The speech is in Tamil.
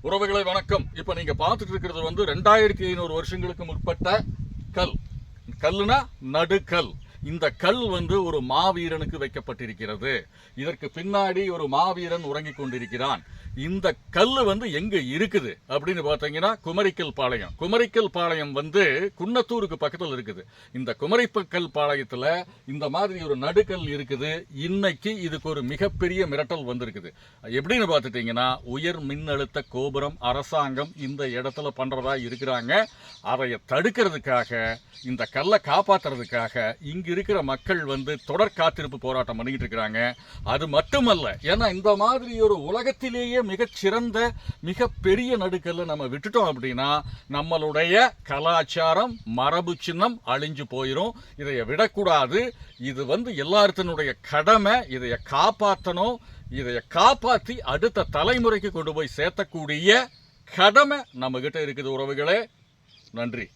உறவுகளை வணக்கம். இப்ப நீங்க பார்த்துட்டு இருக்கிறது வந்து ரெண்டாயிரத்தி ஐநூறு வருஷங்களுக்கு முற்பட்ட கல். கல்லுனா நடுக்கல். இந்த கல் வந்து ஒரு மாவீரனுக்கு வைக்கப்பட்டிருக்கிறது. இதற்கு பின்னாடி ஒரு மாவீரன் உறங்கிக் கொண்டிருக்கிறான். இந்த கல் வந்து எங்க இருக்குது அப்படின்னு பார்த்தீங்கன்னா குமரிக்கல் பாளையம். குமரிக்கல் பாளையம் வந்து குன்னத்தூருக்கு பக்கத்தில் இருக்குது. இந்த குமரிக்கல் பாளையத்தில் இந்த மாதிரி ஒரு நடுக்கல் இருக்குது. இன்னைக்கு இதுக்கு ஒரு மிகப்பெரிய மிரட்டல் வந்திருக்குது. எப்படின்னு பார்த்துட்டீங்கன்னா உயர் மின்னழுத்த கோபுரம் அரசாங்கம் இந்த இடத்துல பண்ணுறதா இருக்கிறாங்க. அதை தடுக்கிறதுக்காக இந்த கல்லை காப்பாற்றுறதுக்காக இங்கே இருக்கிற மக்கள் வந்து தொடர் காத்திருப்பு போராட்டம் பண்ணிக்கிட்டு இருக்கிறாங்க. அது மட்டுமல்ல ஏன்னா இந்த மாதிரி ஒரு உலகத்திலேயே மிகச்சிறந்த மிகப்பெரிய நடுக்கல்ல நம்ம விட்டுட்டோம் அப்படின்னா நம்மளுடைய கலாச்சாரம் மரபு சின்னம் அழிஞ்சு போயிடும் இதை விடக்கூடாது. இது வந்து எல்லாத்தினுடைய கடமை. இதைய காப்பாற்றணும் இதைய காப்பாற்றி அடுத்த தலைமுறைக்கு கொண்டு போய் சேர்த்தக்கூடிய கடமை நம்மக்கிட்ட இருக்குது உறவுகளே. நன்றி.